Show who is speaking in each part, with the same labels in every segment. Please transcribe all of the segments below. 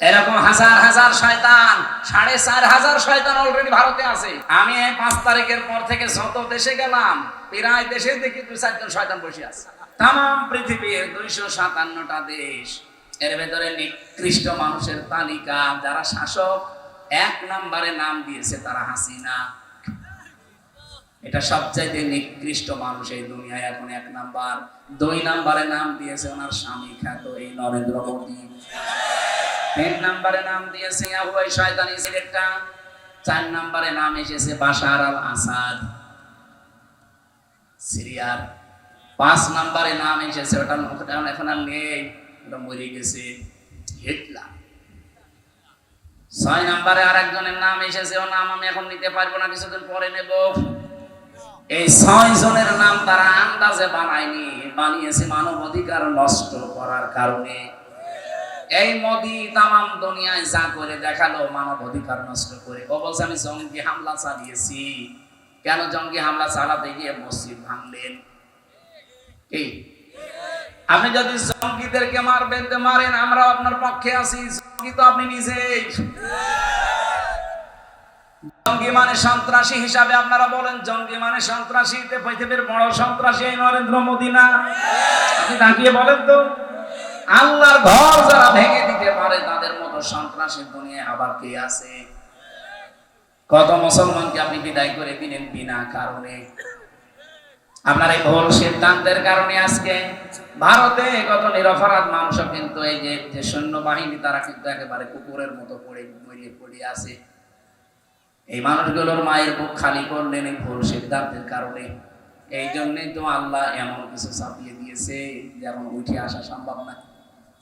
Speaker 1: এরকম হাজার হাজার শয়তান, সাড়ে চার হাজার শয়তান অলরেডি ভারতে আছে। আমি এই পাঁচ তারিখের পর থেকে যত দেশে গেলাম, প্রায় দেশে দেখি দু চারজন শয়তান বসে আছে। তাম পৃথিবীর দুইশো সাতান্নটা দেশ, এর ভেতরে নিকৃষ্ট মানুষের তালিকা, যারা শাসক, এক নম্বরে নাম দিয়েছে তারা হাসিনা। এটা সবচাইতে নিকৃষ্ট মানুষ এই দুনিয়ায় এখন এক নাম্বার। দুই নাম্বারে নাম দিয়েছে ওনার স্বামী খ্যাত এই নরেন্দ্র মোদী। তিন নম্বরে নাম দিয়েছে আবুয়াই শয়তানি সিলেক্টটা চার নম্বরে নাম এসেছে বাশার আল আসাদ। সিরিয়ার পাঁচ নম্বরে নাম এসেছে, ওটা এখন আর নেই, ওটা মরে গেছে। হিটলার। ছয় নম্বরে আর একজনের নাম এসেছে ও নাম আমি এখন নিতে পারব না, কিছুদিন পরে নেব। এই ছয় জনের নাম তারা আন্দাজে বানায়নি, বানিয়েছে মানব অধিকার নষ্ট করার কারণে। এই মোদি তামাম দুনিয়ায় যা করে দেখাল, মানব অধিকার নষ্ট করে। ও বলছে, আমি জঙ্গি হামলা চালিয়েছি। কেন জঙ্গি হামলা চালাতে গিয়ে মসজিদ ভাঙলেন? কি? আপনি যদি জঙ্গিদেরকে মারবেন, তো মারেন, আমরা আপনার পক্ষে আছি। জঙ্গি তো আপনি নিজেই। জঙ্গি মানে সন্ত্রাসী হিসাবে আপনারা বলেন, জঙ্গি মানে সন্ত্রাসী। পৃথিবীর বড় সন্ত্রাসী নরেন্দ্র মোদী না? আপনি তাকিয়ে বলেন তো। আল্লাহর ঘর যারা ভেঙে দিতে পারে, তাদের মতো সন্ত্রাসী দুনিয়ায় আবার কে আছে? কত মুসলমানকে আপনি বিদায় করে দিলেন বিনা কারণে? আপনার এই ভুল সিদ্ধান্তের কারণে আজকে ভারতে কত নিরপরাধ মানুষ কিন্তু এই যে যে সৈন্যবাহিনী, তারা কিন্তু একেবারে কুকুরের মতো পড়ে মরিয়ে পড়ে আছে। এই মানুষগুলোর মায়ের বুক খালি করলেন এই ভুল সিদ্ধান্তের কারণে। এই জন্যই তো আল্লাহ এমন কিছু চাপিয়ে দিয়েছে, যেমন উঠে আসা সম্ভব না।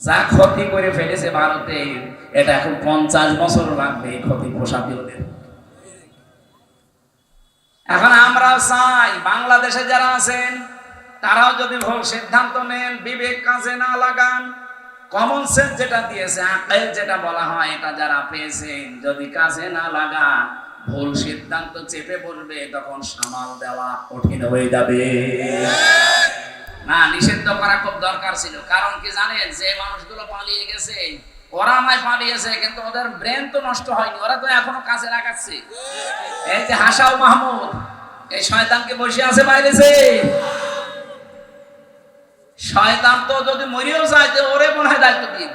Speaker 1: যা ক্ষতি করে ফেলেছে ভারতে, এটা এখন পঞ্চাশ বছর লাগবে এই ক্ষতি পোষাতে ওদের এখন আমরা চাই, বাংলাদেশে যারা আছেন, তারাও যদি ভুল সিদ্ধান্ত নেন, বিবেক কাজে না লাগান কমন সেন্স যেটা দিয়েছে, আকেল যেটা বলা হয়, এটা যারা পেয়েছেন, যদি কাজে না লাগান, ভুল সিদ্ধান্ত চেপে বসবে তখন সামাল দেওয়া কঠিন হয়ে যাবে। না, নিষিদ্ধ করা খুব দরকার ছিল। কারণ কি জানেন, যে মানুষগুলো পালিয়ে গেছে, ওরা আমায় পালিয়েছে, কিন্তু ওদের ব্রেন তো নষ্ট হয়নি, ওরা তো এখনও এই যে হাসাও মাহমুদ, এই শয়তানকে বসে আছে বাইরেছে শয়তান তো যদি মরিও যায়, তো ওরে মনে হয় দায়িত্ব দিয়ে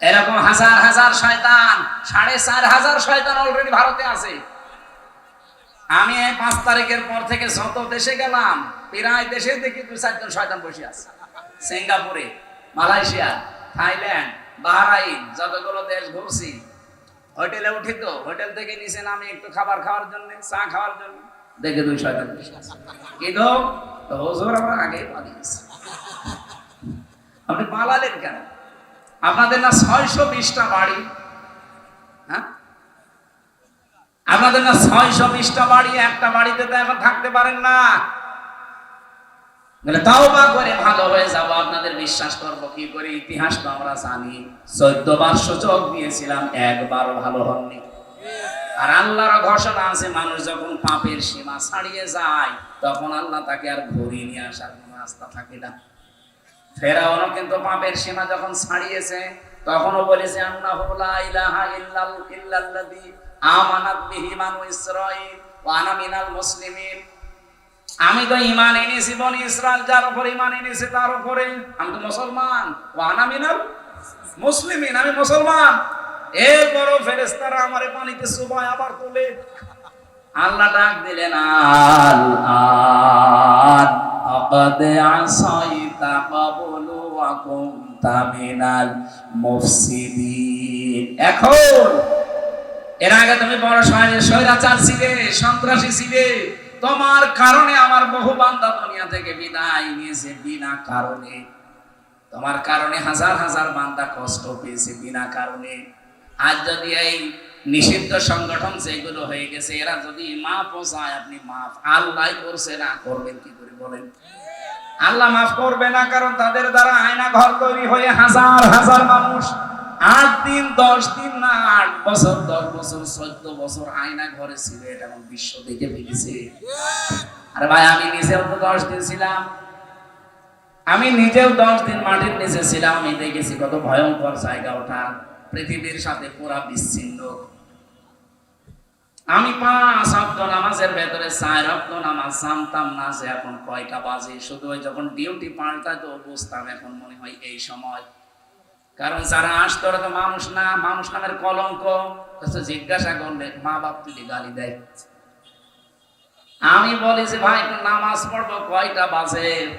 Speaker 1: এরকম হাজার হাজার শয়তান, সাড়ে চার হাজার শয়তান অলরেডি ভারতে আছে। আমি এই পাঁচ তারিখের পর থেকে যত দেশে গেলাম প্রায় দেশে দেখি দু চারজন শয়তান বসে আছে। সিঙ্গাপুরে, মালয়েশিয়া, থাইল্যান্ড, বাহরাইন, যতগুলো দেশ ঘুরছি, হোটেলে উঠি তো, হোটেল থেকে নিচে নামে একটু খাবার খাওয়ার জন্য, চা খাওয়ার জন্য দেখে দুই শয়তান বসে আছে। কিন্তু হুজুর আমরা আগেই পালিয়েছি আপনি পালালেন কেন? আপনাদের না ছয়শো বিশটা বাড়ি হ্যাঁ? আপনাদের না ছয়শো বিশটা বাড়ি, একটা বাড়িতে তো এখন থাকতে পারেন না। বলে তাও বা করে ভালো হয়ে যাব, আপনাদের বিশ্বাস করব, কি করে ইতিহাস তো আমরা জানি। চোদ্দ বার সূচক দিয়েছিলাম, একবারও ভালো হননি। আর আল্লাহর ঘোষণা আছে, মানুষ যখন পাপের সীমা ছাড়িয়ে যায়, তখন আল্লাহ তাকে আর ঘুরিয়ে নিয়ে আসার কোনো রাস্তা থাকে না। ফেরাউনও কিন্তু পাপের সীমা যখন ছাড়িয়েছে, তখনও বলেছে আমানাত মুসলিমিন। আমি তো ইমান এনেছি, বনি ইসরায়েল যার উপর ইমান এনেছি, তার উপরে। আমি তো মুসলমান। ওয়া আনা মিনাল মুসলিমিন, আমি মুসলমান। এর বড় ফেরেশতারা আমারে পানিতে চুবায় আবার তোলে। আল্লাহ ডাক দিলেন, আল ওয়া কুনতা মিনাল মুফসিদিন। এখন, এর আগে তুমি বড় স্বৈরাচার ছিলে, সন্ত্রাসী ছিলে। তোমার কারণে আমার বহু বান্দা দুনিয়া থেকে বিদায় নিয়েছে, বিনা কারণে। তোমার কারণে হাজার হাজার বান্দা কষ্ট পেয়েছে, বিনা কারণে। আজ যদি এই নিষিদ্ধ সংগঠন যেগুলো হয়ে গেছে, এরা যদি মাফ চায়, আপনি মাফ। আল্লাহ করছে, না করবেন কি করে বলেন? আল্লাহ মাফ করবে না, কারণ তাদের দ্বারা আয়না ঘর তৈরি হয়ে হাজার হাজার মানুষ আট দিন, দশ দিন না, আট বছর, দশ বছর, চোদ্দ বছর আয়না ঘরে ছিল, এটা আমার বিশ্ব দেখে ফেলেছে। আরে ভাই, আমি নিজেও তো দশ দিন ছিলাম। আমি নিজেও দশ দিন মাটির নিচে ছিলাম, আমি দেখেছি কত ভয়ঙ্কর জায়গা ওঠা পৃথিবীর সাথে পুরা বিচ্ছিন্ন। আমি পাঁচ অক্ট নামাজের ভেতরে, চার অক্ট নামাজ জানতাম না যে এখন কয়টা বাজে। শুধু যখন ডিউটি পাল্টায় তো বুঝতাম এখন মনে হয় এই সময় কারণ যারা আসতো তো মানুষ না, মানুষ নামের কলঙ্ক। জিজ্ঞাসা করলে, মা বাপ তুলি গালি দেয়। আমি বলি যে, ভাই, একটু নামাজ পড়ব, কয়টা বাজে?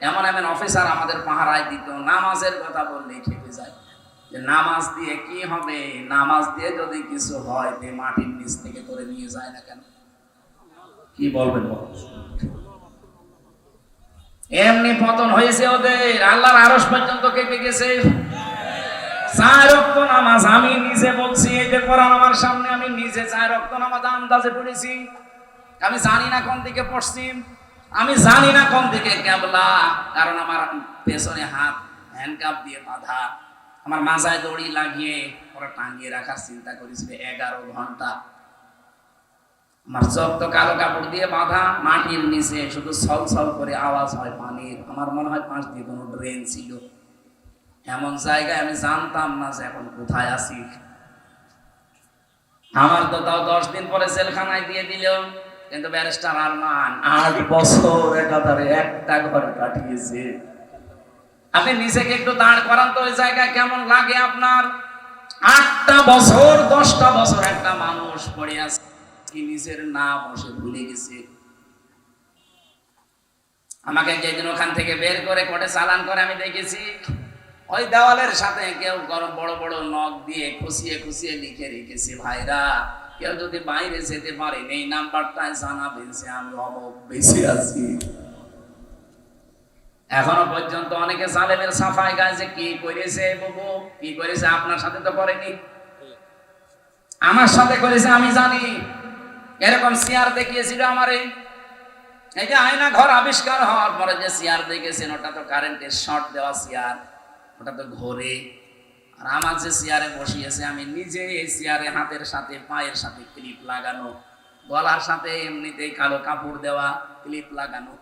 Speaker 1: এমন এমন অফিসার আমাদের পাহারায় দিত। নামাজের কথা বললেই খেপে যায়। যে, নামাজ দিয়ে কি হবে? নামাজ দিয়ে যদি কিছু হয়, তে মাটির নিচ থেকে করে নিয়ে যায় না কেন? কি বলবেন বল? এমনি পতন হয়েছে ওদের। আল্লাহর আরস পর্যন্ত কেঁপে গেছে। চার রক্ত নামাজ আমি নিজে বলছি, এই যে কোরআন আমার সামনে, আমি নিজে চার রক্ত নামাজ আন্দাজে পড়েছি। আমি জানি না কোন দিকে পশ্চিম আমি জানি না কোন দিকে কেবলা, কারণ আমার পেছনে হাত হ্যান্ডকাপ দিয়ে বাঁধা। আমার মাজায় দড়ি লাগিয়ে ওরা টাঙিয়ে রাখার চিন্তা করেছিল এগারো ঘণ্টা। আমার চোখ তো কালো কাপড় দিয়ে বাঁধা, মাটির নিচে শুধু ছল ছল করে আওয়াজ হয় পানির। আমার মনে হয় পাঁচ দিয়ে কোনো ড্রেন ছিল। এমন জায়গায় আমি জানতাম না যে এখন কোথায় আছি। আমার তো তাও দশ দিন পরে জেলখানায় দিয়ে দিল, কিন্তু ব্যারিস্টার আরমান আট বছর একাধারে একটা ঘরে কাটিয়েছে। আপনি নিজেকে একটু দাঁড় করান তো, ওই জায়গায় কেমন লাগে আপনার? আটটা বছর, দশটা বছর একটা মানুষ পড়ে আছে, কি নিজের না বসে ভুলে গেছে। আমাকে যেদিন ওখান থেকে বের করে কোর্টে চালান করে আমি দেখেছি ওই দেওয়ালের সাথে কেউ বড় বড় নখ দিয়ে খুশিয়ে খুশিয়ে লিখে রেখেছে, ভাইরা, কেউ যদি বাইরে যেতে পারেন এই নাম্বারটায় জানাবেন যে আমি অমক বেঁচে আছি। এখনও পর্যন্ত অনেকে জালেমের সাফাই যে, কি করেছে বাবু? কি করেছে? আপনার সাথে তো করেনি। আমার সাথে করেছে, আমি জানি। এরকম চেয়ার দেখিয়েছিল আমারে। এই যে আয়না ঘর আবিষ্কার হওয়ার পরে যে চেয়ার দেখেছেন, ওটা তো কারেন্টের শর্ট দেওয়া চেয়ার ওটা তো ঘোরে, আর আমার যে চেয়ারে বসিয়েছে আমি নিজে এই চেয়ারে হাতের সাথে, পায়ের সাথে ক্লিপ লাগানো, গলার সাথে এমনিতেই কালো কাপড় দেওয়া, ক্লিপ লাগানো।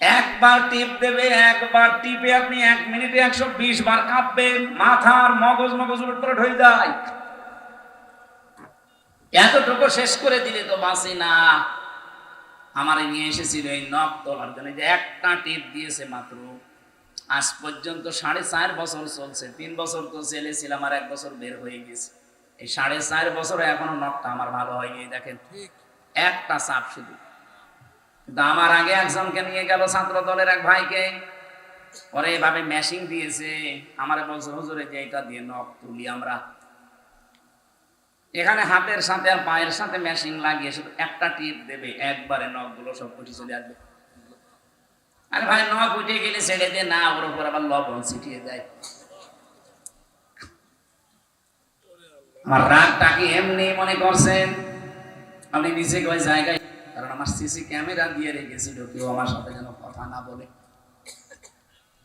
Speaker 1: একবার টিপ দেবে, একবার টিপে আপনি এক মিনিটে একশো বিশ বার কাঁপবেন, মাথার মগজ মগজ উলট হয়ে যায়। এতটুকু শেষ করে দিলে তো বাঁচি না। আমার নিয়ে এসেছিল এই নখ তোলার জন্য যে একটা টিপ দিয়েছে মাত্র। আজ পর্যন্ত সাড়ে চার বছর চলছে। তিন বছর তো জেলে ছিলাম আর এক বছর বের হয়ে গেছে। এই সাড়ে চার বছরে এখনও নখটা আমার ভালো হয়নি দেখেন। একটা চাপ শুধু। কিন্তু আমার আগে একজনকে নিয়ে গেল ছাত্র দলের এক ভাইকে। পরে এভাবে মেশিং দিয়েছে। আমার বলছে হুজুরে যে এটা দিয়ে নখ তুলি আমরা। এখানে হাতের সাথে আর পায়ের সাথে মেশিন লাগিয়ে শুধু একটা টিপ দেবে একবারে নখগুলো সব কুটি চলে আসবে। আরে ভাই নখ উঠে গেলে ছেড়ে দিয়ে না, ওর উপর আবার লবণ ছিটিয়ে দেয়। আমার রাগটা কি এমনি মনে করছেন? আপনি নিজেকে ওই জায়গায়, কারণ আমার সিসি ক্যামেরা দিয়ে রেখেছিল, কেউ আমার সাথে যেন কথা না বলে।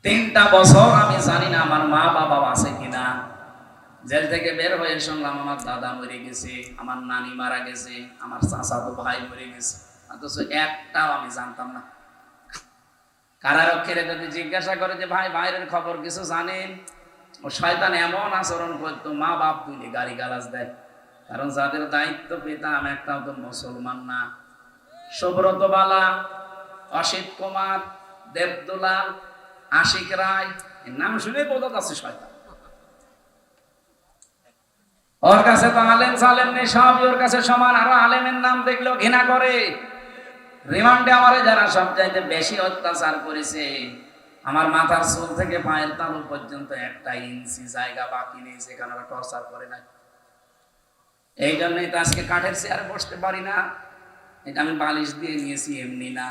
Speaker 1: তিনটা বছর আমি জানি না আমার মা বাবা আছে কিনা। জেল থেকে বের হয়ে শুনলাম, আমার দাদা মরে গেছে, আমার নানি মারা গেছে, আমার চাচা তো ভাই মরে গেছে। অথচ একটাও আমি জানতাম না। কারারক্ষীরা যদি জিজ্ঞাসা করে যে, ভাই, বাইরের খবর কিছু জানেন? ও শয়তান এমন আচরণ করতো, মা বাপ তুলে গাড়ি গালাজ দেয়। কারণ যাদের দায়িত্ব পেতাম একটাও তো মুসলমান না। সুব্রত বালা অসিত কুমার, দেবদুলাল, আশিক রায়, এর নাম শুনে বোধ আছে শয়তান। ওর কাছে তো আলেম সালেম নেই, সবই ওর কাছে সমান। আরও আলেমের নাম দেখলেও ঘৃণা করে। রিমান্ডে আমারে যারা সব চাইতে বেশি অত্যাচার করেছে, আমার মাথার চুল থেকে পায়ের তালু পর্যন্ত একটা ইঞ্চি জায়গা বাকি নেই, সেখানে ওরা টর্চার করে না। এই জন্যই তো আজকে কাঠের চেয়ারে বসতে পারি না। এটা আমি বালিশ দিয়ে নিয়েছি, এমনি না।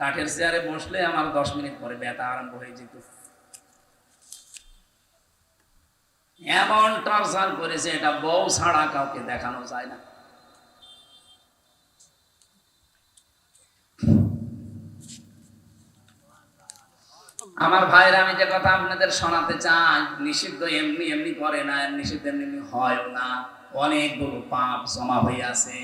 Speaker 1: কাঠের চেয়ারে বসলে আমার দশ মিনিট পরে ব্যথা আরম্ভ হয়ে যেত। এমন টর্চার করেছে, এটা বউ ছাড়া কাউকে দেখানো যায় না। আমার ভাইরা আমি যে কথা আপনাদের শোনাতে চাই, নিষিদ্ধ এমনি এমনি করে না, নিষিদ্ধ এমনি হয়ও না। অনেকগুলো পাপ জমা হয়ে আছে।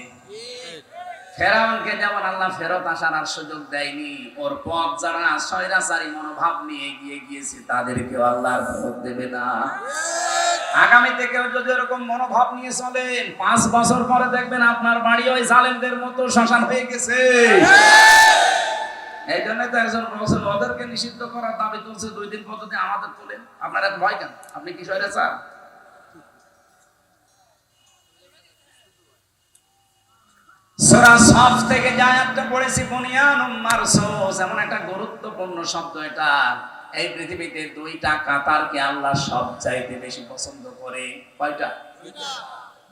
Speaker 1: ফেরাউনকে যেমন আল্লাহ ফেরত আসার আর সুযোগ দেয়নি, ওর পথ যারা স্বৈরাচারী মনোভাব নিয়ে এগিয়ে গিয়েছে, তাদেরকেও আল্লাহর ফেরত দেবে না। আগামী থেকে যদি এরকম মনোভাব নিয়ে চলেন পাঁচ বছর পরে দেখবেন আপনার বাড়ি ওই জালেমদের মতো শ্মশান হয়ে গেছে। এই তো একজন ওদেরকে নিষিদ্ধ করার দাবি তুলছে, দুই দিন পদ্ধতি আমাদের তোলেন, আপনার এত ভয় কেন? আপনি কি সরে সফ থেকে পড়েছি এমন একটা গুরুত্বপূর্ণ শব্দ এটা। এই পৃথিবীতে দুইটা কাতারকে আল্লাহ সব চাইতে বেশি পছন্দ করে। কয়টা?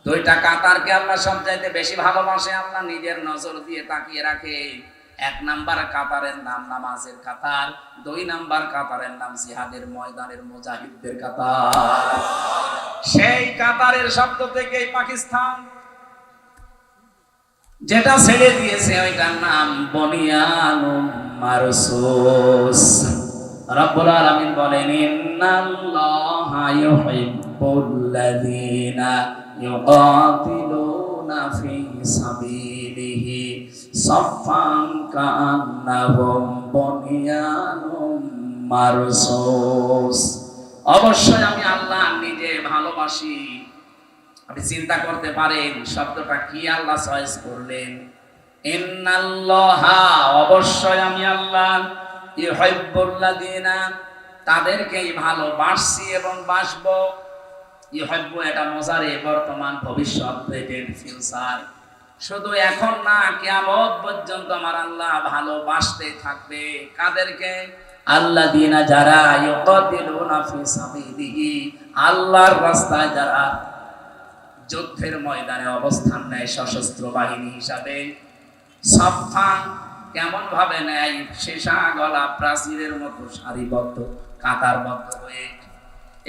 Speaker 1: দুইটা কাতারকে আল্লাহ সব চাইতে বেশি ভালোবাসে, আল্লাহ নিজের নজর দিয়ে তাকিয়ে রাখে। এক নাম্বার কাতারের নাম নামাজের কাতার, দুই নাম্বার কাতারের নাম জিহাদের ময়দানের মুজাহিদদের কাতার। সেই কাতারের শব্দ থেকেই পাকিস্তান, যেটা ছেড়ে দিয়েছে ওইটার নাম বনিয়ানুম মারসুস। রব্বুল আলামিন বলেন, ইন্নাল্লাহা ইউহিব্বুল্লাযীনা ইউকাতিলুনা ফি সাফফান কান্নাহুম বনিয়ানুম মারসুস। অবশ্যই আমি আল্লাহ নিজে ভালোবাসি। আপনি চিন্তা করতে পারেন, শব্দটা কি আল্লাহ চয়েস করলেন? ইন্নাল্লাহা, অবশ্যই আমি আল্লাহ ইউহিব্বুল্লাযিনা, তাদেরকেই ভালোবাসছি এবং বাসবো। ইউহিব্বু এটা মজারে বর্তমান ভবিষ্যৎ ফিউচার শুধু এখন না, কিয়ামত পর্যন্ত আমার আল্লাহ ভালোবাসতে থাকবে। কাদেরকে? আল্লাহ দিনা যারা আল্লাহর রাস্তায় যারা যুদ্ধের ময়দানে অবস্থান নেয় সশস্ত্র বাহিনী হিসাবে সফান কেমন ভাবে নেয়? শেষা গলা প্রাচীরের মতো সারিবদ্ধ, কাতারবদ্ধ হয়ে।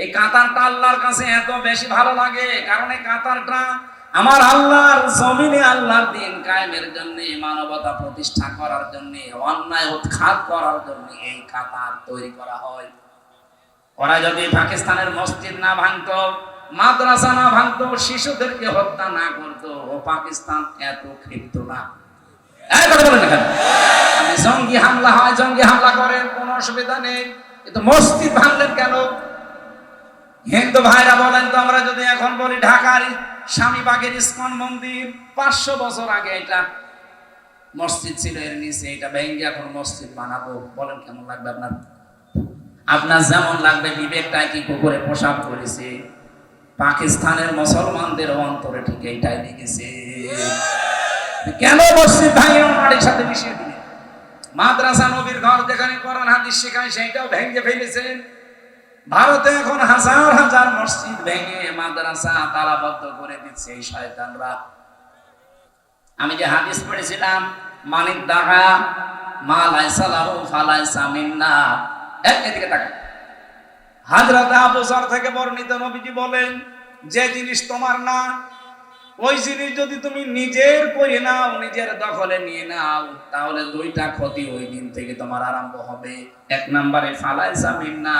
Speaker 1: এই কাতারটা আল্লাহর কাছে এত বেশি ভালো লাগে, কারণ এই কাতারটা আমার আল্লাহর জমিনে আল্লাহর দিন কায়েমের জন্য, মানবতা প্রতিষ্ঠা করার জন্য, অন্যায় উৎখাত করার জন্য এই কাতার তৈরি করা হয়। ওরা যদি পাকিস্তানের মসজিদ না ভাঙতো, মাদ্রাসা না ভাঙতো, শিশুদেরকে হত্যা না করতো, ও পাকিস্তান এত ক্ষিপ্ত না। জঙ্গি হামলা হয়, জঙ্গি হামলা করেন, কোনো অসুবিধা নেই। কিন্তু মসজিদ ভাঙলেন কেন? হিন্দু ভাইরা বলেন তো, আমরা যদি এখন বলি ঢাকার স্বামীবাগের ইস্কন মন্দির, পাঁচশো বছর আগে এটা মসজিদ ছিল, এর নিচে এটা ভেঙ্গে এখন মসজিদ বানাবো। বলেন কেমন লাগবে আপনার? আপনার যেমন লাগবে বিবেকটা কি কুকুরে পোশাক করেছে? পাকিস্তানের মুসলমানদের অন্তরে ঠিক এইটাই লেগেছে কেন মসজিদ ভাঙিয়ে মাটির সাথে মিশিয়ে দিলেন? মাদ্রাসা নবীর ঘর যেখানে কোরআন হাদিস শেখায়, সেইটাও ভেঙে ফেলেছেন। ভারতে এখন হাজার হাজার মসজিদ ভেঙে মাদ্রাসা তালাবদ্ধ করে দিচ্ছে এই শয়তানরা। আমি যে হাদিস পড়েছিলাম মানিক দাহা এদিকে হাজরত আবু থেকে বর্ণিত নবীজি বলেন, যে জিনিস তোমার না, ওই জিনিস যদি তুমি নিজের করে নাও, নিজের দখলে নিয়ে নাও, তাহলে দুইটা ক্ষতি ওই দিন থেকে তোমার আরম্ভ হবে। এক নম্বরে ফালাইসা মিন্না।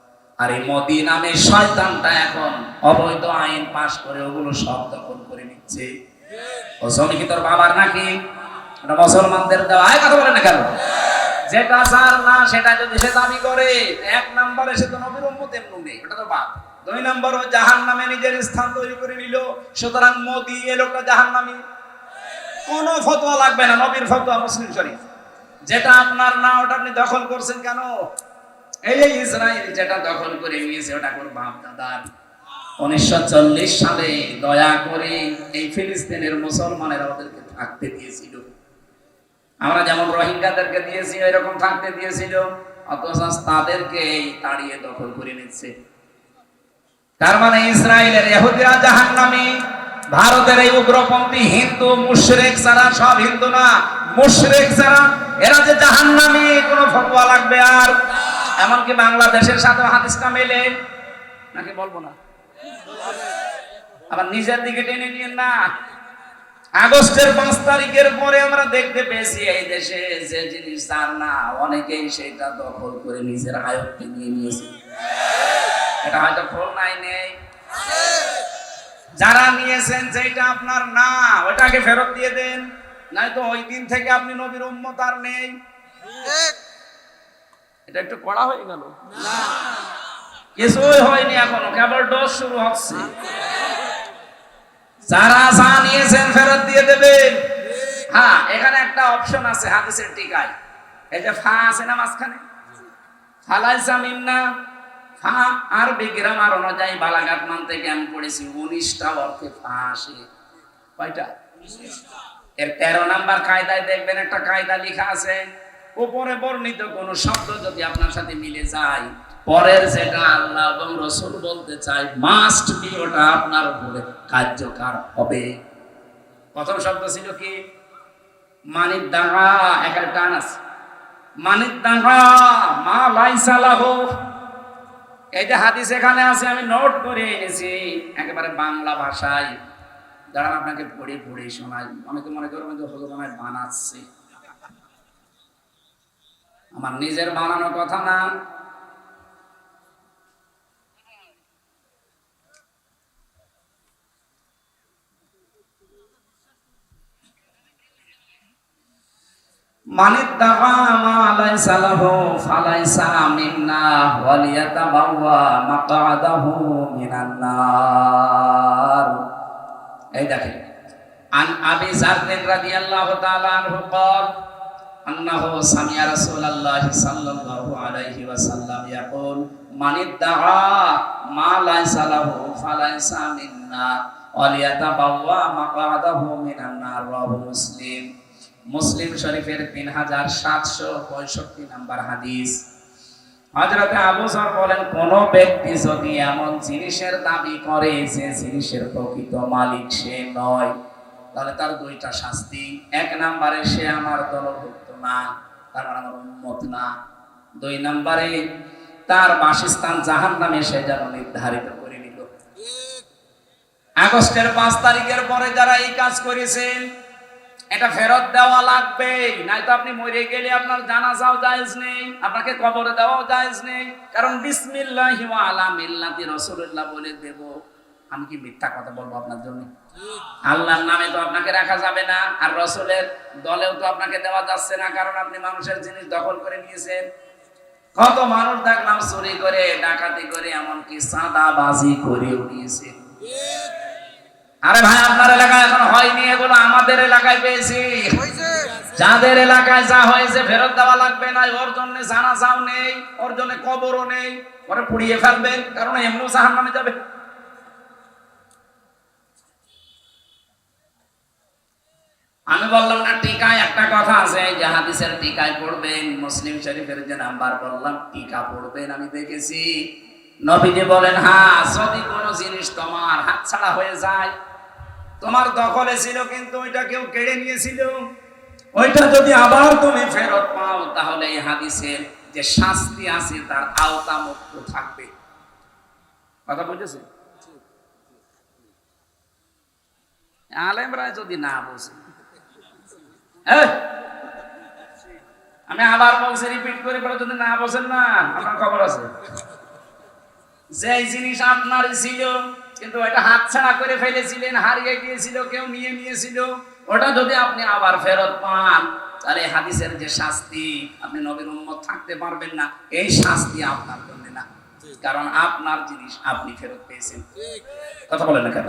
Speaker 1: আর এই মোদি নামে শয়তানটা এখন অবৈধ আইন পাশ করে ওগুলো সব দখল করে নিচ্ছে। ও বাবার নাকি? মুসলমানদের দেওয়া। কথা বলে না কেন? যেটা না, সেটা যদি সে দাবি করে, এক নম্বরে সে তো নবীর ওটা তো বাপ দুই নম্বর জাহান নামে নিজের স্থান তৈরি করে নিল। সুতরাং মোদি, এ লোকটা জাহান নামী কোন ফতোয়া লাগবে না, নবীর ফতোয়া মুসলিম শরীফ। যেটা আপনার না, ওটা আপনি দখল করছেন কেন? এই ইসরায়েল যেটা দখল করে নিয়েছে, ওটা কোন বাপ দাদার। উনিশশো চল্লিশ সালে দয়া করে এই ফিলিস্তিনের থাকতে দিয়েছিল। আমরা যেমন রোহিঙ্গাদেরকে দিয়েছি থাকতে দিয়েছিল, অথচ তাদেরকে তাড়িয়ে দখল করে নিচ্ছে। তার মানে ইসরায়েলের ইহুদিরা জাহান্নামী, ভারতের এই উগ্রপন্থী হিন্দু, মুশরিক যারা সব হিন্দু না মুশরিক যারা, এরা যে জাহান্নামী, কোনো ফতোয়া লাগবে আর? এমনকি বাংলাদেশের সাথে হাদিসটা মেলে? নাকি বলব না? আবার নিজের দিকে টেনে নিয়েন না। আগস্টের পাঁচ তারিখের পরে আমরা দেখতে পেয়েছি, এই দেশে যে জিনিস তার না, অনেকেই সেটা দখল করে নিজের আয়ত্তে নিয়ে নিয়েছে। এটা হয়তো খুলনায় নেই। যারা নিয়েছেন যেটা আপনার না ওটাকে ফেরত দিয়ে দেন। নয়তো ওই দিন থেকে আপনি নবীর উম্মত আর নেই। এটা একটু কড়া হয়ে গেল। কিছুই হয়নি এখনও কেবল ডোজ শুরু হচ্ছে। যারা যা নিয়েছেন ফেরত দিয়ে দেবেন। হ্যাঁ এখানে একটা অপশন আছে হাদিসের টিকায়। এই যে ফা আছে না মাঝখানে? ফালাইসা মিন্না ফা আর বিগ্রাম আর অনুযায়ী বালাঘাট মান থেকে আমি পড়েছি উনিশটা অর্থে ফা আসে। কয়টা? এর তেরো নাম্বার কায়দায় দেখবেন একটা কায়দা লেখা আছে, উপরে বর্ণিত কোন শব্দ যদি আপনার সাথে মিলে যায়, পরের যেটা আল্লাহ এবং রসুল বলতে চাই মাস্ট বি ওটা আপনার উপরে কার্যকর হবে। প্রথম শব্দ ছিল কি? মানিক দাঙ্গা একটা টান আছে। মানিক দাঙ্গা মা লাইসালাহ এই যে হাদিস এখানে আছে, আমি নোট করে এনেছি, একেবারে বাংলা ভাষায়। দাঁড়ান, আপনাকে পড়ে পড়ে শোনাই। অনেকে মনে করবেন যে হজর আমায় বানাচ্ছে আমার নিজের বানানো কথা না। মানিত দাবা মা লাইসা লাহু ফালাইসা মিন্না ওয়ালিয়াতাবাওয়া মাকআদাহু মিনান নার এই দেখেন আন আবি জারদিন রাদিয়াল্লাহু তাআলা আনহু قال أنه سمع رسول الله صلى الله عليه وسلم يقول من ادعى ما ليس له فليس منا وليتبوأ مقعده من النار رواه مسلم মুসলিম শরীফের তিন হাজার সাতশো পঁয়ষট্টি নাম্বার হাদিস হজরতে আবু সর বলেন, কোন ব্যক্তি যদি এমন জিনিসের দাবি করে যে জিনিসের প্রকৃত মালিক সে নয়, তাহলে তার দুইটা শাস্তি। এক নাম্বারে, সে আমার দলভুক্ত না, তার মানে আমার উন্মত না। দুই নাম্বারে, তার বাসস্থান জাহান নামে সে যেন নির্ধারিত করে নিল। আগস্টের পাঁচ তারিখের পরে যারা এই কাজ করেছেন এটা ফেরত দেওয়া লাগবে। নাই তো আপনি মরে গেলে আপনার জানাজাও জায়েজ নেই, আপনাকে কবরে দেওয়াও জায়েজ নেই। কারণ বিসমিল্লাহি ওয়া আলা মিল্লাতি রাসূলুল্লাহ বলে দেব, আমি কি মিথ্যা কথা বলব আপনার জন্য? আল্লাহর নামে তো আপনাকে রাখা যাবে না, আর রসুলের দলেও তো আপনাকে দেওয়া যাচ্ছে না, কারণ আপনি মানুষের জিনিস দখল করে নিয়েছেন। কত মানুষ দেখলাম চুরি করে, ডাকাতি করে, এমনকি সাদা বাজি করে নিয়েছে। আরে ভাই আপনার এলাকায় এখন হয়নি এগুলো আমাদের এলাকায় পেয়েছি। যাদের এলাকায় যা হয়েছে ফেরত দেওয়া লাগবে না ওর জন্য জানাজাও নেই ওর জন্য কবরও নেই পরে পুড়িয়ে ফেলবেন কারণ এমনি জাহান নামে যাবে। আমি বললাম না টিকায় একটা কথা আছে এই যে হাদিসের টিকায় পড়বেন মুসলিম শরীফের যে নাম্বার বললাম টিকা পড়বেন আমি দেখেছি। নবীজি বলেন হ্যাঁ যদি কোনো জিনিস তোমার হাত ছাড়া হয়ে যায় তোমার দখলে ছিল, কিন্তু ওইটা কেউ কেড়ে নিয়েছিল। ওইটা যদি আবার তুমি ফেরত পাও, তাহলে এই হাদিসের যে শাস্তি আছে, তার আওতা মুক্ত থাকবে। কথা বুঝেছে? আলেমরা যদি না বোঝে আমি আবার বলছি রিপিট করে পরে যদি না বোঝেন না, আপনার খবর আছে। যে জিনিস আপনার ছিল কিন্তু ওটা হাত ছাড়া করে ফেলেছিলেন হারিয়ে গিয়েছিল কেউ নিয়ে নিয়েছিল। ওটা যদি আপনি আবার ফেরত পান তাহলে হাদিসের যে শাস্তি আপনি নবীর উম্মত থাকতে পারবেন না। এই শাস্তি আপনার জন্য না। কারণ আপনার জিনিস আপনি ফেরত পেয়েছেন। কথা বলেন না কেন?